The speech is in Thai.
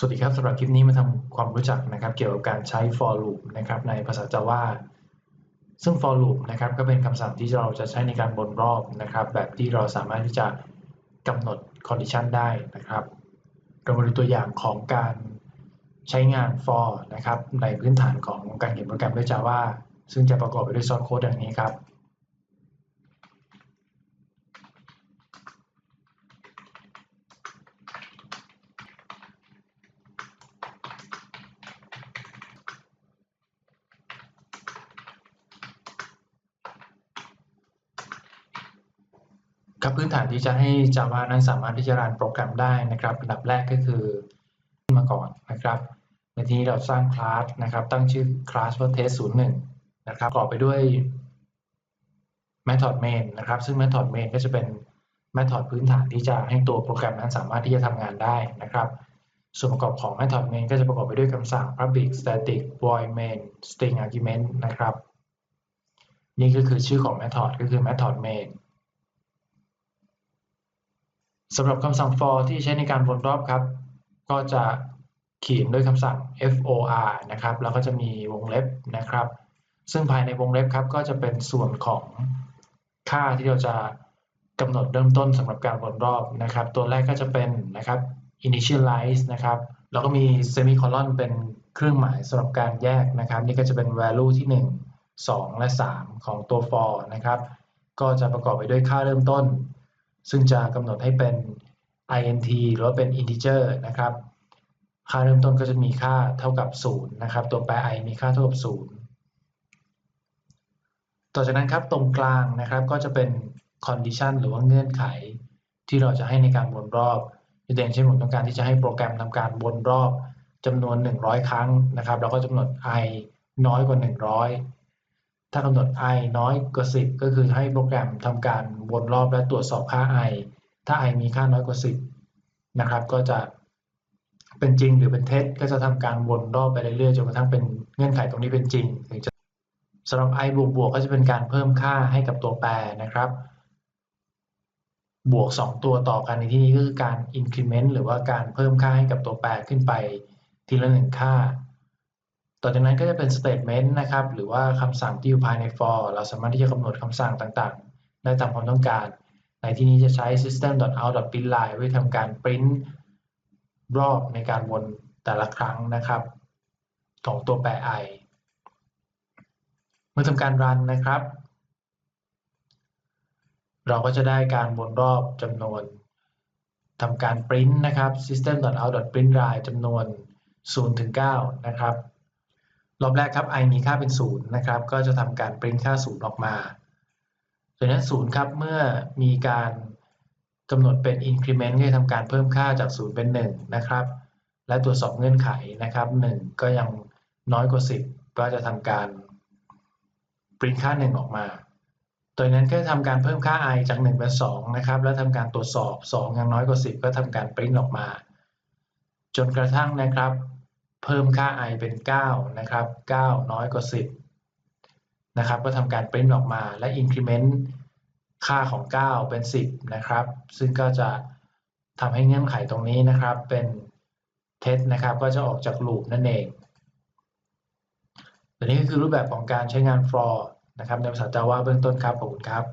สวัสดีครับสำหรับคลิปนี้มาทำความรู้จักนะครับ เกี่ยวกับการใช้ for loop นะครับในภาษา Java ซึ่ง for loop นะครับก็เป็นคำสั่งที่เราจะใช้ในการวนรอบนะครับ แบบที่เราสามารถที่จะกำหนด condition ได้นะครับ เรามาดูตัวอย่างของการใช้งาน for นะครับในพื้นฐานของการเขียนโปรแกรมด้วย Java ซึ่งจะประกอบไปด้วย source code ดังนี้ครับ ครับพื้นฐานที่จะให้ Java นั้นสามารถที่จะรันโปรแกรมได้นะครับอันดับแรกก็คือมาก่อนนะครับในที่นี้เราสร้างคลาสนะครับ ตั้งชื่อคลาสว่า test 01นะครับประกอบไปด้วย method main นะครับ ซึ่ง method main ก็จะเป็น method พื้นฐานที่จะให้ตัวโปรแกรมนั้นสามารถที่จะทำงานได้นะครับ ส่วนประกอบของ method main ก็จะประกอบไปด้วยคำสั่ง public static void main string argument นะครับ นี่ก็คือชื่อของ method ก็คือ method main สำหรับคำสั่ง for ที่ใช้ในการวนรอบครับ ก็จะเขียนด้วยคำสั่ง for นะครับ แล้วก็จะมีวงเล็บนะครับ ซึ่งภายในวงเล็บครับ ก็จะเป็นส่วนของค่าที่เราจะกำหนดเริ่มต้นสำหรับการวนรอบนะครับ ตัวแรกก็จะเป็นนะครับ initialize นะครับ แล้วก็มี semicolon เป็นเครื่องหมายสำหรับการแยกนะครับ นี่ก็จะเป็น value ที่ 1 2 และ 3 ของตัว for นะครับ ก็จะประกอบไปด้วยค่าเริ่มต้น ซึ่งจะกำหนดให้เป็น int หรือว่าเป็น integer นะครับ ค่าเริ่มต้นก็จะมีค่าเท่ากับ 0 นะครับ ตัวแปร i มีค่าเท่ากับ 0 ต่อจากนั้นครับตรงกลางนะครับก็จะเป็น condition หรือว่าเงื่อนไข ที่เราจะให้ในการวนรอบยกตัวอย่างเช่นผมต้องการที่จะให้โปรแกรมทำการวนรอบจำนวน 100 ครั้งนะครับ แล้วก็กำหนด i น้อยกว่า 100 ถ้ากำหนด i น้อยกว่า 10 ก็คือให้โปรแกรมทำการวนรอบและตรวจสอบค่า i ถ้า i มีค่าน้อยกว่า 10 นะครับ ก็จะเป็นจริงหรือเป็นเท็จก็จะทำการวนรอบไปเรื่อยๆจนกระทั่งเป็นเงื่อนไขตรงนี้เป็นจริงถึงจะสำหรับ i บวกบวกก็จะเป็นการเพิ่มค่าให้กับตัวแปรนะครับ บวก 2 ตัวต่อกันในที่นี้ก็คือการ increment หรือว่าการเพิ่มค่าให้กับตัวแปรขึ้นไปทีละหนึ่งค่า ต่อจากนั้นก็จะเป็น statement นะครับ หรือว่าคำสั่งที่อยู่ภายใน for เราสามารถที่จะกำหนดคำสั่งต่างๆ ได้ตามความต้องการ ในที่นี้จะใช้ system.out.println ไว้ทำการ print รอบในการวนแต่ละครั้งนะครับ ของตัวแปร i เมื่อทำการ run นะครับ เราก็จะได้การวนรอบจำนวนทำการ print นะครับ system.out.println จำนวน0ถึง9นะครับ รอบแรกครับ i มีค่าเป็น0นะครับ ก็จะทำการ print ค่า0ออกมาดังนั้น0ครับ เมื่อมีการกำหนดเป็น increment ก็จะทำการเพิ่มค่าจาก 0 เป็น 1 นะครับ และตรวจสอบเงื่อนไขนะครับ 1 ก็ยังน้อยกว่า 10 ก็จะทำการ print ค่า 1 ออกมาตัวนั้นก็ทำการเพิ่มค่า i จาก 1 เป็น 2 นะครับ แล้วทำการตรวจสอบ 2 ยังน้อยกว่า 10 ก็ทำการ print ออกมา จนกระทั่งนะครับ เพิ่มค่า i เป็น 9 นะครับ 9 น้อยกว่า 10 นะครับ ก็ทำการ print ออกมาและ increment ค่าของ 9 เป็น 10 นะครับ ซึ่งก็จะทำให้เงื่อนไขตรงนี้นะครับ เป็น test นะครับ ก็จะออกจาก loop นั่นเองตัวนี้ก็คือรูปแบบของการใช้งาน for นะครับ ในภาษา Java เบื้องต้นครับ ขอบคุณครับ